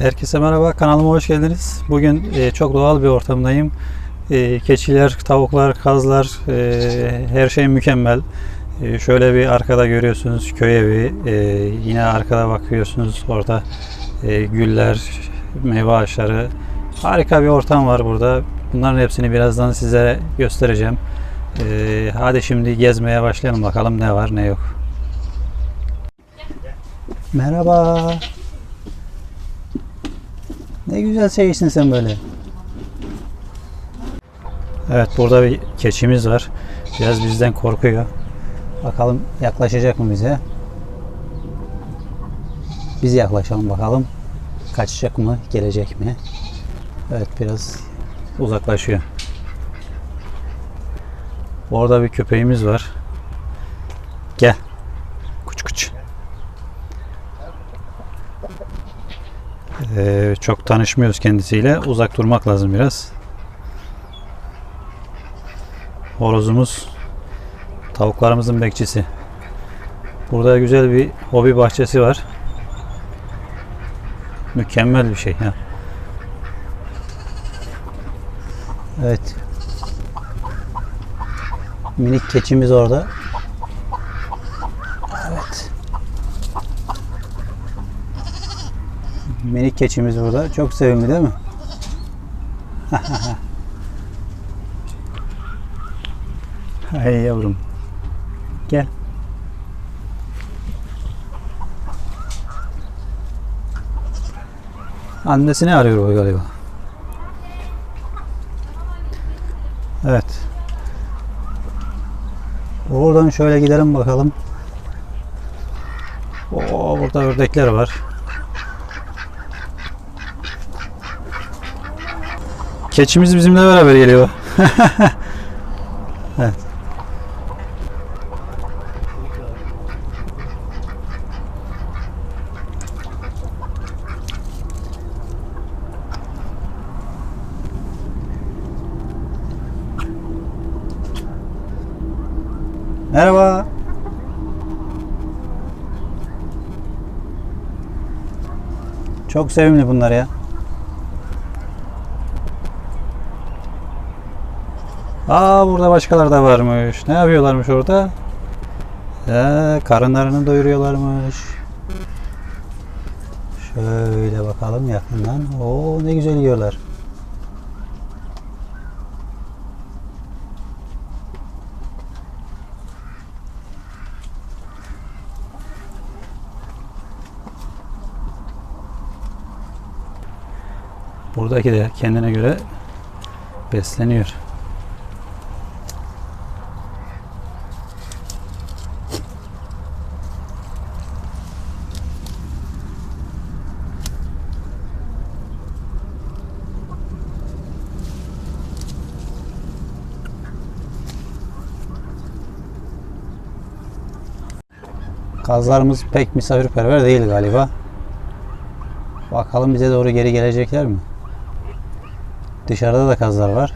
Herkese merhaba, kanalıma hoş geldiniz. Bugün e, çok doğal bir ortamdayım. E, keçiler, tavuklar, kazlar, e, her şey mükemmel. E, şöyle bir arkada görüyorsunuz köy evi. E, yine arkada bakıyorsunuz orada e, güller, meyve ağaçları. Harika bir ortam var burada. Bunların hepsini birazdan size göstereceğim. E, hadi şimdi gezmeye başlayalım bakalım ne var ne yok. Merhaba. Ne güzel şeysin sen böyle. Evet burada bir keçimiz var. Biraz bizden korkuyor. Bakalım yaklaşacak mı bize? Biz yaklaşalım bakalım. Kaçacak mı? Gelecek mi? Evet biraz uzaklaşıyor. Orada bir köpeğimiz var. Ee, çok tanışmıyoruz kendisiyle. Uzak durmak lazım biraz. Horozumuz tavuklarımızın bekçisi. Burada güzel bir hobi bahçesi var. Mükemmel bir şey ya. Evet. Minik keçimiz orada. Minik keçimiz burada. Çok sevimli değil mi? Hay yavrum. Gel. Annesini arıyor bu galiba. Evet. Oradan şöyle gidelim bakalım. Oo, burada ördekler var. Keçimiz bizimle beraber geliyor. evet. Merhaba. Çok sevimli bunlar ya. Aa burada başkaları da varmış. Ne yapıyorlarmış orada? Ee, karınlarını doyuruyorlarmış. Şöyle bakalım yakından. Oo ne güzel yiyorlar. Buradaki de kendine göre besleniyor. Kazlarımız pek misafirperver değil galiba. Bakalım bize doğru geri gelecekler mi? Dışarıda da kazlar var.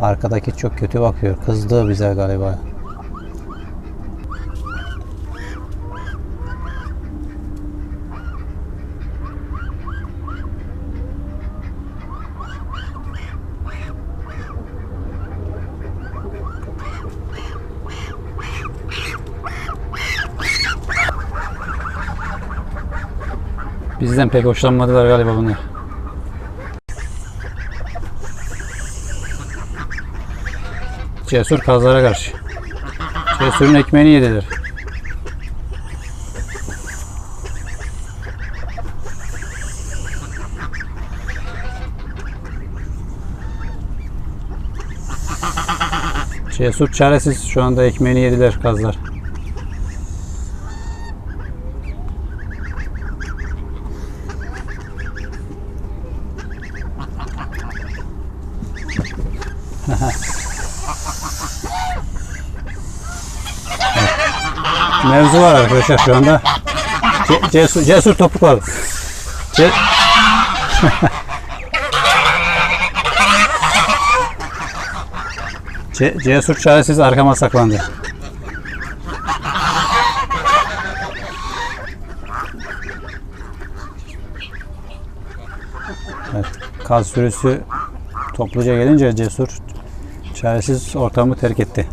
Arkadaki çok kötü bakıyor. Kızdı bize galiba. Bizden pek hoşlanmadılar galiba bunlar. Cesur kazlara karşı. Cesur'un ekmeğini yediler. Cesur çaresiz şu anda ekmeğini yediler kazlar. Mevzu var arkadaşlar şu anda. Ce- cesur, cesur topuk Ce- cesur çaresiz arkama saklandı. Evet, kaz sürüsü topluca gelince cesur çaresiz ortamı terk etti.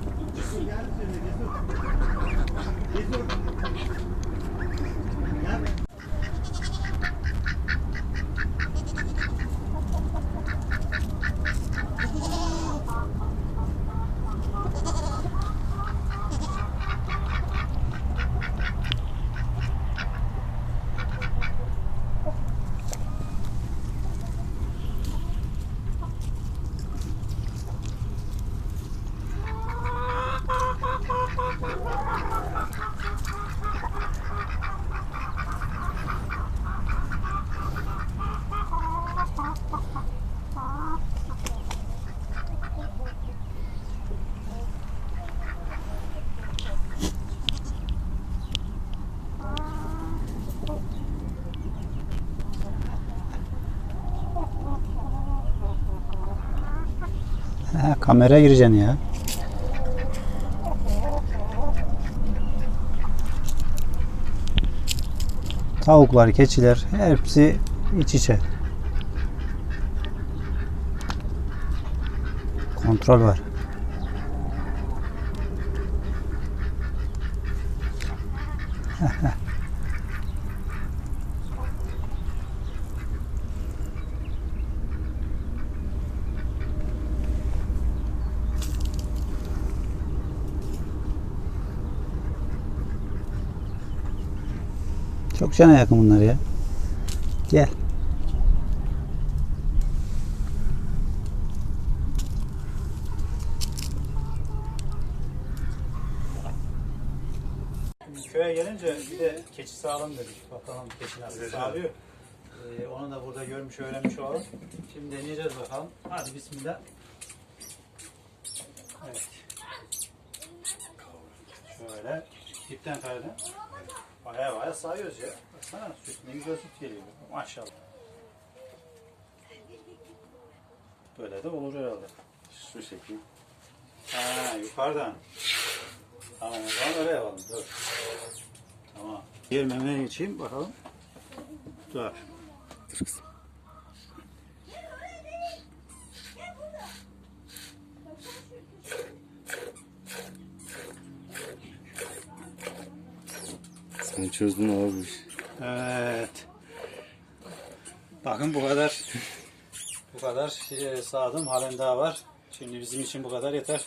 Ha, kameraya gireceksin ya. Tavuklar, keçiler hepsi iç içe. Kontrol var. Çok cana yakın bunlar ya. Gel. Köye gelince bir de keçi sağalım dedik. Bakalım keçi nasıl sağlıyor. Ee, onu da burada görmüş öğrenmiş olalım. Şimdi deneyeceğiz bakalım. Hadi bismillah. Evet. Şöyle dipten kaydı. Baya baya sağıyoruz ya. Baksana süt ne güzel süt geliyor. Maşallah. Böyle de olur herhalde. Şu şekil. Ha yukarıdan. Tamam o zaman öyle yapalım. Dur. Tamam. Diğer memeye geçeyim bakalım. Dur. Sen çözdün abi. Evet. Bakın bu kadar bu kadar e, sağdım. Halen daha var. Şimdi bizim için bu kadar yeter.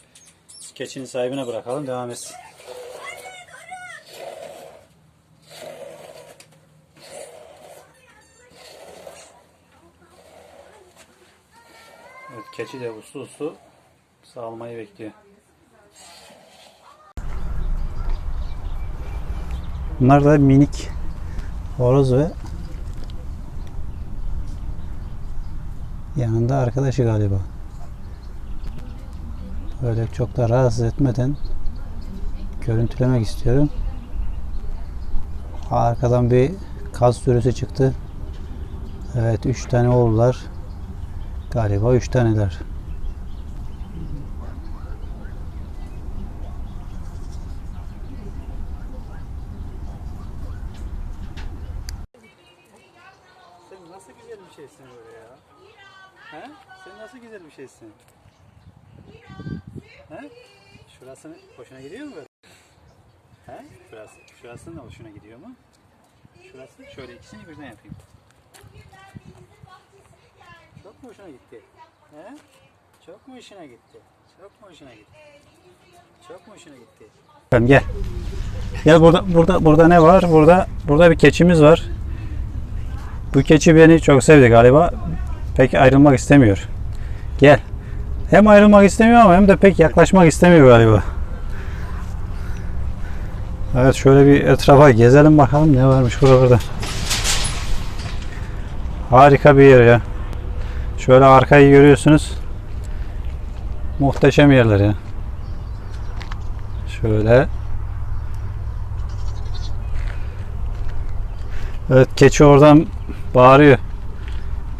Keçinin sahibine bırakalım. Devam etsin. Evet, keçi de uslu uslu sağlamayı bekliyor. Bunlar da minik horoz ve yanında arkadaşı galiba. Böyle çok da rahatsız etmeden görüntülemek istiyorum. Arkadan bir kaz sürüsü çıktı. Evet 3 tane oğullar. Galiba 3 taneler. Sen nasıl güzel bir şeysin böyle ya? He? Sen nasıl güzel bir şeysin? He? Şurasını hoşuna gidiyor mu? He? Şurası, şurasının da hoşuna gidiyor mu? Şurası şöyle ikisini birden yapayım. Çok mu hoşuna gitti? He? Çok mu hoşuna gitti? Çok mu hoşuna gitti? Çok mu hoşuna gitti? Gel. Gel burada burada burada ne var? Burada burada bir keçimiz var. Bu keçi beni çok sevdi galiba. Pek ayrılmak istemiyor. Gel. Hem ayrılmak istemiyor ama hem de pek yaklaşmak istemiyor galiba. Evet şöyle bir etrafa gezelim bakalım ne varmış buralarda. Harika bir yer ya. Şöyle arkayı görüyorsunuz. Muhteşem yerler ya. Şöyle. Evet keçi oradan bağırıyor.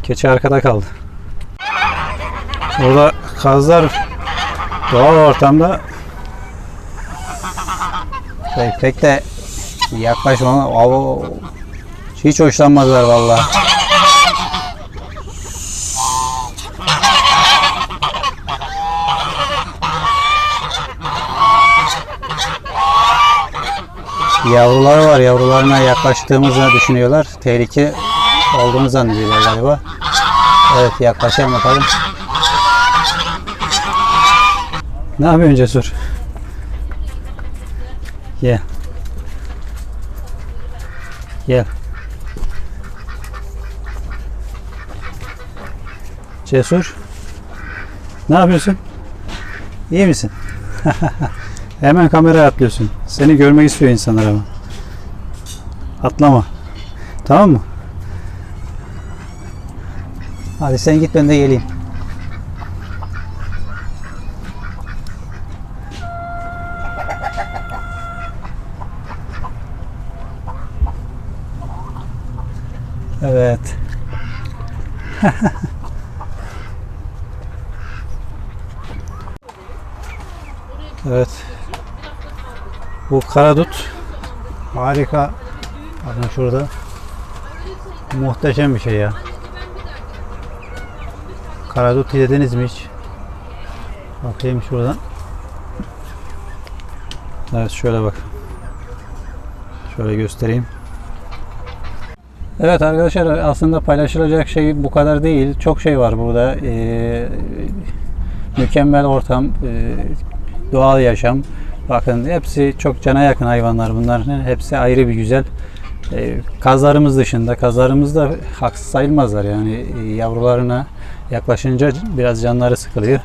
Keçi arkada kaldı. Burada kazlar doğal ortamda şey, pek de yaklaşmama Avo, hiç hoşlanmadılar vallahi. Yavruları var. Yavrularına yaklaştığımızı düşünüyorlar. Tehlike olduğunu zannediyorlar galiba. Evet yaklaşalım bakalım. Ne yapıyorsun Cesur? Gel. Gel. Cesur. Ne yapıyorsun? İyi misin? Hemen kameraya atlıyorsun. Seni görmek istiyor insanlar ama. Atlama. Tamam mı? Hadi sen git ben de geleyim. Evet. evet. Bu karadut harika. Bakın şurada. Muhteşem bir şey ya. Karadut yediniz mi hiç? Bakayım şuradan. Evet şöyle bak. Şöyle göstereyim. Evet arkadaşlar aslında paylaşılacak şey bu kadar değil. Çok şey var burada. Ee, mükemmel ortam, ee, doğal yaşam. Bakın hepsi çok cana yakın hayvanlar bunlar. Hepsi ayrı bir güzel. Ee, kazlarımız dışında, kazlarımız da haksız sayılmazlar yani Ee, yavrularına yaklaşınca biraz canları sıkılıyor.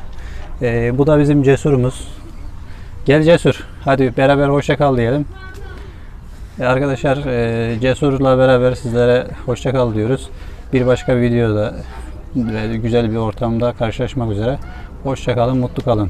Ee, bu da bizim cesurumuz. Gel cesur. Hadi beraber hoşça kal diyelim. Ee, arkadaşlar e, cesurla beraber sizlere hoşça kal diyoruz. Bir başka videoda ve güzel bir ortamda karşılaşmak üzere. Hoşça kalın, mutlu kalın.